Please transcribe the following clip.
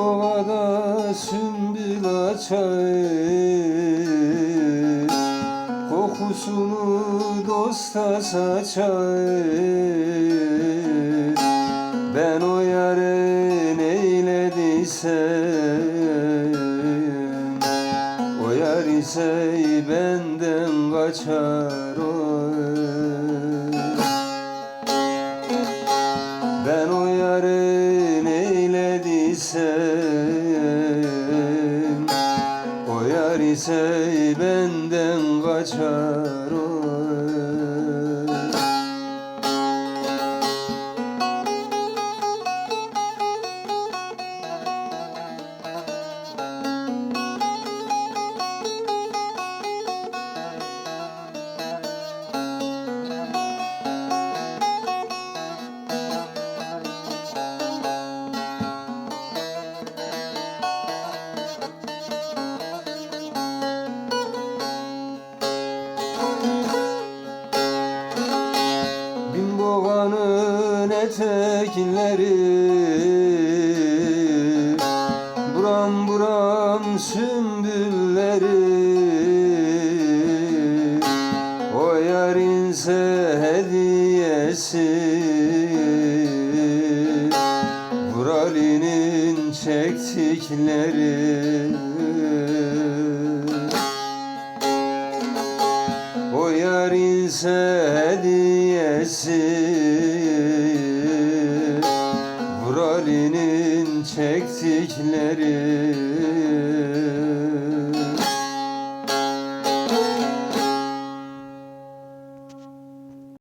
Boğada sümbül açar Kokusunu dosta saçar Ben o yare neylediysem O yar ise benden kaçar oy. Ben o yarı yar ise benden kaçar etekleri Buram buram sümbülleri. O yarinse hediyesi. Vurali'nin çektikleri. O yarinse hediyesi Ali'nin çektikleri